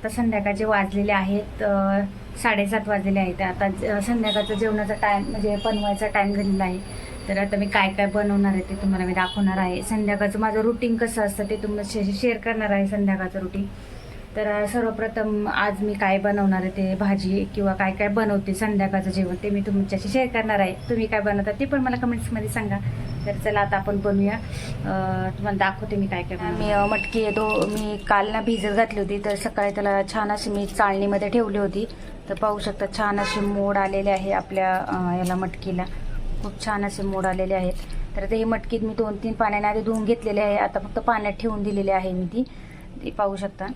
आता संध्याकाळचे वाजलेले आहेत साडेसात वाजलेले आहेत. आता संध्याकाळचं जेवणाचा टाईम म्हणजे बनवायचा टाईम झालेला आहे. तर आता मी काय काय बनवणार आहे ते तुम्हाला मी दाखवणार आहे. संध्याकाळचं माझं रुटीन कसं असतं ते तुम्हाला शेअर करणार आहे संध्याकाळचं रुटीन तर सर्वप्रथम आज मी काय बनवणार आहे ते भाजी किंवा काय काय बनवते संध्याकाळचं जेवण ते मी तुमच्याशी शेअर करणार आहे. तुम्ही काय बनवता ते पण मला कमेंट्समध्ये सांगा. तर चला आता आपण बनवूया तुम्हाला दाखवते मी काय काय बनवते. मी मटकी येतो. मी काल ना भिजत घातली होती तर सकाळी त्याला छान अशी मी चाळणीमध्ये ठेवली होती. तर पाहू शकता छान असे मोड आलेले आहे आपल्या याला मटकीला. खूप छान असे मोड आलेले आहेत. तर ते ही मटकीत मी दोन तीन पाण्याने आधी धुवून घेतलेले आहे. आता फक्त पाण्यात ठेवून दिलेली आहे मी ती. ती पाहू शकता.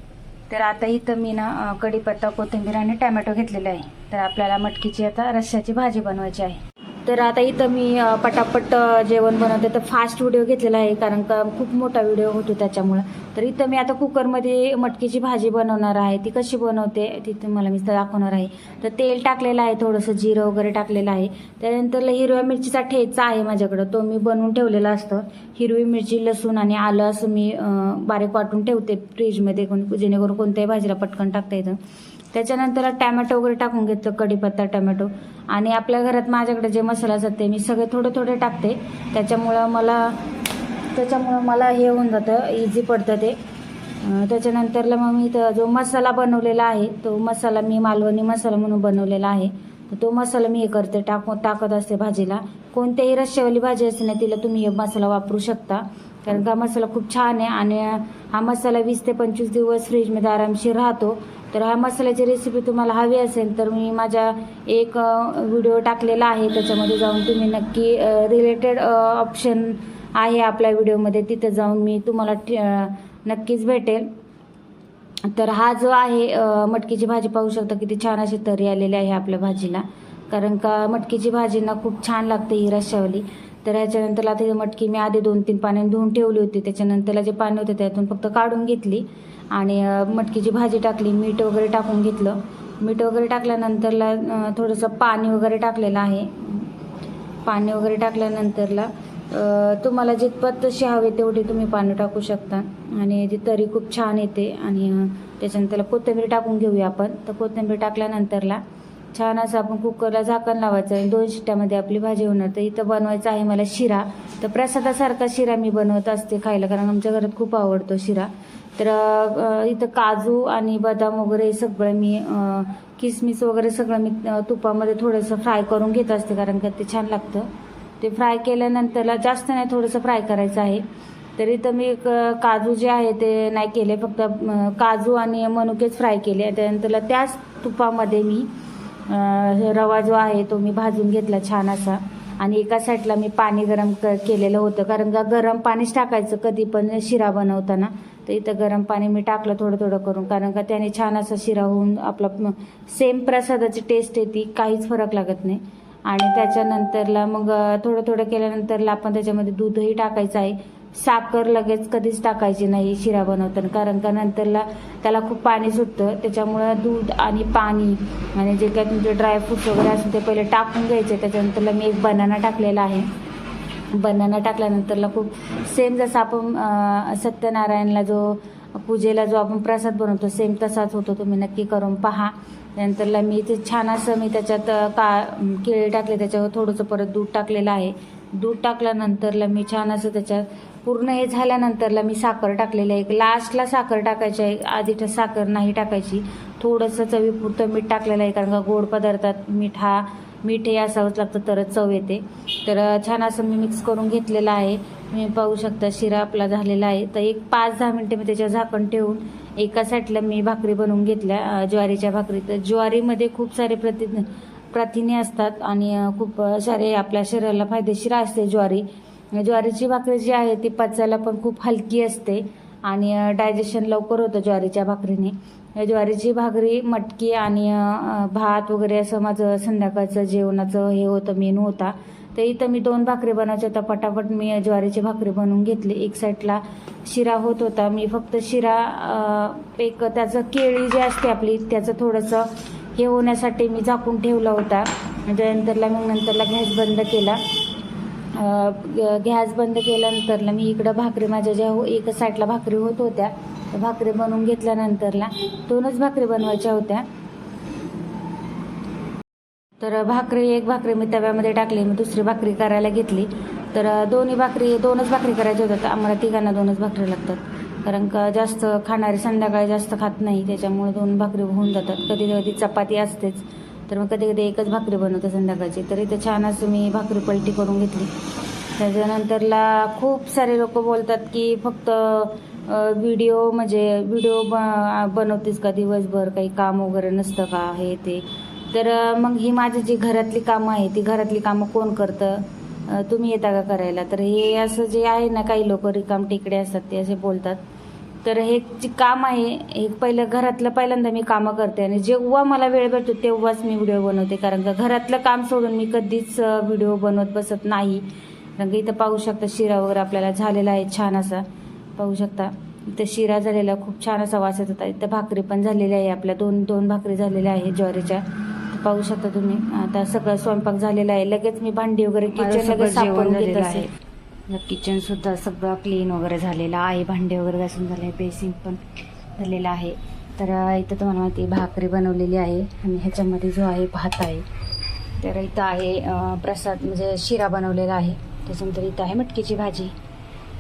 तर आता इथं मी ना कढीपत्ता कोथिंबीर आणि टॅमॅटो घेतलेला आहे. तर आपल्याला मटकीची आता रश्श्याची भाजी बनवायची आहे. तर आता इथं मी पटापट जेवण बनवते. तर फास्ट व्हिडिओ घेतलेला आहे कारण का खूप मोठा व्हिडिओ होतो त्याच्यामुळं. तर इथं मी आता कुकरमध्ये मटकीची भाजी बनवणार आहे. ती कशी बनवते ती तुम्हाला मी दाखवणार आहे. तर तेल टाकलेलं आहे थोडंसं जिरं वगैरे टाकलेलं आहे. त्यानंतर हिरव्या मिरचीचा ठेचा आहे माझ्याकडं. तो मी बनवून ठेवलेला असतं. हिरवी मिरची लसूण आणि आलं असं मी बारीक वाटून ठेवते फ्रीजमध्ये कोण जेणेकरून कोणत्याही भाजीला पटकन टाकता येतं. त्याच्यानंतर टॅमॅटो वगैरे टाकून घेतलं कढीपत्ता टॅमॅटो. आणि आपल्या घरात माझ्याकडे जे मसाला असतात ते मी सगळे थोडे थोडे टाकते. त्याच्यामुळं मला त्याच्यामुळं मला हे होऊन जातं इझी पडतं ते. त्याच्यानंतरला मग मी जो मसाला बनवलेला आहे तो मसाला मी मालवणी मसाला म्हणून बनवलेला आहे. तर तो मसाला मी हे करते टाक टाकत असते भाजीला. कोणत्याही रश्श्यावाली भाजी असते ना तिला तुम्ही हे मसाला वापरू शकता. कारण का मसाला खूप छान आहे आणि हा मसाला वीस ते पंचवीस दिवस फ्रीजमध्ये आरामशीर राहतो. तर ह्या मसाल्याची रेसिपी तुम्हाला हवी असेल तर मी माझ्या एक व्हिडिओ टाकलेला आहे. त्याच्यामध्ये जाऊन तुम्ही नक्की रिलेटेड ऑप्शन आहे आपल्या व्हिडिओमध्ये तिथे जाऊन मी तुम्हाला नक्कीच भेटेल. तर हा जो आहे मटकीची भाजी पाहू शकता किती छान अशी तरी आलेली आहे आपल्या भाजीला. कारण का मटकीची भाजी ना खूप छान लागते ही रश्शावाली तर ह्याच्यानंतर आता ही मटकी मी आधी दोन तीन पाण्याने धुवून ठेवली होती. त्याच्यानंतरला जे पाणी होते त्यातून फक्त काढून घेतली. आणि मटकीची भाजी टाकली मीठ वगैरे टाकून घेतलं. मीठ वगैरे टाकल्यानंतरला थोडंसं पाणी वगैरे टाकलेलं आहे. पाणी वगैरे टाकल्यानंतरला तुम्हाला जितपत तशी हवे तेवढी तुम्ही पाणी टाकू शकता. आणि ती तरी खूप छान येते. आणि त्याच्यानंतरला कोथिंबीर टाकून घेऊया आपण. तर कोथिंबीर टाकल्यानंतरला छान असं आपण कुकरला झाकण लावायचं आणि दोन शिट्ट्यामध्ये आपली भाजी होणार. तर इथं बनवायचं आहे मला शिरा. तर प्रसादासारखा शिरा मी बनवत असते खायला कारण आमच्या घरात खूप आवडतो शिरा. तर इथं काजू आणि बदाम वगैरे सगळं मी किसमिस वगैरे सगळं मी तुपामध्ये थोडंसं फ्राय करून घेत असते कारण का ते छान लागतं. ते फ्राय केल्यानंतरला जास्त नाही थोडंसं फ्राय करायचं आहे. तर इथं मी काजू जे आहे ते नाही केले फक्त काजू आणि मनुकेच फ्राय केले. त्यानंतरला त्याच तुपामध्ये मी रवा जो आहे तो मी भाजून घेतला छान असा. आणि एका साईडला मी पाणी गरम क केलेलं होतं. कारण का गरम पाणीच टाकायचं कधी पण शिरा बनवताना. तर इथं गरम पाणी मी टाकलं थोडं थोडं करून. कारण का त्याने छान असा शिरा होऊन आपला सेम प्रसादाची टेस्ट येते. काहीच फरक लागत नाही. आणि त्याच्यानंतरला मग थोडं थोडं केल्यानंतरला आपण त्याच्यामध्ये दूधही टाकायचं आहे. साखर लगेच कधीच टाकायची नाही शिरा बनवताना. कारण का नंतरला त्याला खूप पाणी सुटतं. त्याच्यामुळं दूध आणि पाणी आणि जे काही तुमचे ड्रायफ्रुट्स वगैरे असेल ते पहिले टाकून घ्यायचे. त्याच्यानंतरला मी एक बनाना टाकलेला आहे. बनाना टाकल्यानंतरला खूप सेम जसं आपण सत्यनारायणला जो पूजेला जो आपण प्रसाद बनवतो सेम तसाच होतो. तुम्ही नक्की करून पहा. त्यानंतरला मी ते छान असं मी त्याच्यात का केळी टाकले. त्याच्यावर थोडंसं परत दूध टाकलेलं आहे. दूध टाकल्यानंतरला मी छान असं त्याच्यात पूर्ण हे झाल्यानंतरला मी साखर टाकलेलं आहे. एक लास्टला साखर टाकायची आहे. आधी साखर नाही टाकायची. थोडंसं चवीपुरतं मीठ टाकलेलं आहे कारण का गोड पदार्थात मीठ हा मीठ हे असावंच लागतं तरच चव येते. तर छान असं मी मिक्स करून घेतलेलं आहे. तुम्ही पाहू शकता शिरा आपला झालेला आहे. तर एक पाच दहा मिनटं मी त्याच्या झाकण ठेवून एका साईडला मी भाकरी बनवून घेतल्या ज्वारीच्या भाकरी. तर ज्वारीमध्ये खूप सारे प्रति प्रथिने असतात आणि खूप सारे आपल्या शरीराला फायदेशीर असते ज्वारी. म्हणजे ज्वारीची भाकरी जी आहे ती पचायला पण खूप हलकी असते आणि डायजेशन लवकर होतं ज्वारीच्या भाकरीने. ज्वारीची भाकरी मटकी आणि भात वगैरे असं माझं संध्याकाळचं जेवणाचं हे होतं मेनू होता. तर इथं मी दोन भाकरी बनवायच्या होत्या पटापट मी ज्वारीची भाकरी बनवून घेतली. एक साईडला शिरा होत होता. मी फक्त शिरा एक त्याचं केळी जी असते आपली त्याचं थोडंसं हे होण्यासाठी मी झाकून ठेवला होता. त्यानंतरला मग नंतरला गॅस बंद केला. गॅस बंद केल्यानंतरला मी इकडं भाकरी माझ्या ज्या हो- एका साईडला भाकरी होत होत्या भाकरी बनवून घेतल्यानंतरला दोनच भाकरी बनवायच्या होत्या. तर भाकरी एक भाकरी मी तव्यामध्ये टाकली मी दुसरी भाकरी करायला घेतली. तर दोन्ही भाकरी दोनच भाकरी करायच्या होत्या तर आम्हाला तिघांना दोनच भाकरी लागतात. कारण का जास्त खाणारे संध्याकाळी जास्त खात नाही त्याच्यामुळे दोन भाकरी होऊन जातात. कधी कधी चपाती असतेच. तर मग कधी कधी एकच भाकरी बनवते संध्याकाळची. तर इथे छान असं मी भाकरी पलटी करून घेतली. त्याच्यानंतरला खूप सारे लोक बोलतात की फक्त व्हिडिओ म्हणजे व्हिडिओ ब बनवतेस का दिवसभर? काही काम वगैरे नसतं का? हे ते. तर मग ही माझी जी घरातली कामं आहे ती घरातली कामं कोण करतं? तुम्ही येता का करायला? तर हे असं जे आहे ना काही लोक रिकाम टेकडे असतात ते असे बोलतात. तर हे जे काम आहे हे पहिलं घरातलं पहिल्यांदा मी कामं करते आणि जेव्हा मला वेळ भेटतो तेव्हाच मी व्हिडिओ बनवते. कारण का घरातलं काम सोडून मी कधीच व्हिडिओ बनवत बसत नाही. कारण का इथं पाहू शकता शिरा वगैरे आपल्याला झालेला आहे छान असा. पाहू शकता इथं शिरा झालेला खूप छान असा वास येत होता. इथं भाकरी पण झालेली आहे आपल्या दोन दोन भाकरी झालेल्या आहे ज्वारीच्या. पाहू शकता तुम्ही. आता सगळं स्वयंपाक झालेला आहे. लगेच मी भांडी वगैरे किचन लगेच करून घेत आहे. किचन सुद्धा सगळं क्लीन वगैरे झालेलं आहे. भांडे वगैरे घासून झाले बेसिंग पण झालेलं आहे. तर इथं तुम्हाला माहिती आहे, भाकरी बनवलेली आहे आणि ह्याच्यामध्ये जो आहे भात आहे. तर इथं आहे प्रसाद म्हणजे शिरा बनवलेला आहे. त्याच्यानंतर इथं आहे मटकीची भाजी.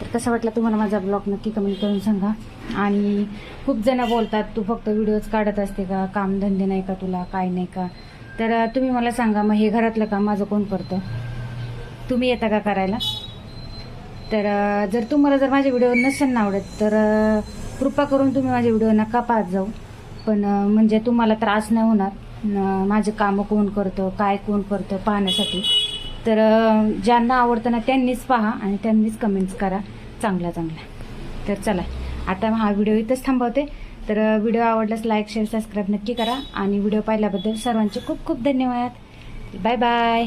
तर कसं वाटलं तुम्हाला माझा ब्लॉग नक्की कमेंट करून सांगा. आणि खूप जण बोलतात तू फक्त व्हिडिओज काढत असते का? कामधंदे नाही का तुला? काय नाही का? तर तुम्ही मला सांगा मग हे घरातलं काम माझं कोण करतं? तुम्ही येता का करायला? तर जर तुम्हाला जर माझे व्हिडिओ नसेल ना आवडत तर कृपा करून तुम्ही माझे व्हिडिओ नका पाहत जाऊ. पण म्हणजे तुम्हाला त्रास नाही होणार. माझे कामं कोण करतं काय कोण करतं पाहण्यासाठी. तर ज्यांना आवडतं ना त्यांनीच पहा आणि त्यांनीच कमेंट्स करा. चांगल्या चांगल्या तर चला आता हा व्हिडिओ इथंच थांबवते. तर व्हिडिओ आवडल्यास लाईक शेअर सबस्क्राईब नक्की करा. आणि व्हिडिओ पाहिल्याबद्दल सर्वांचे खूप खूप धन्यवाद. Bye bye.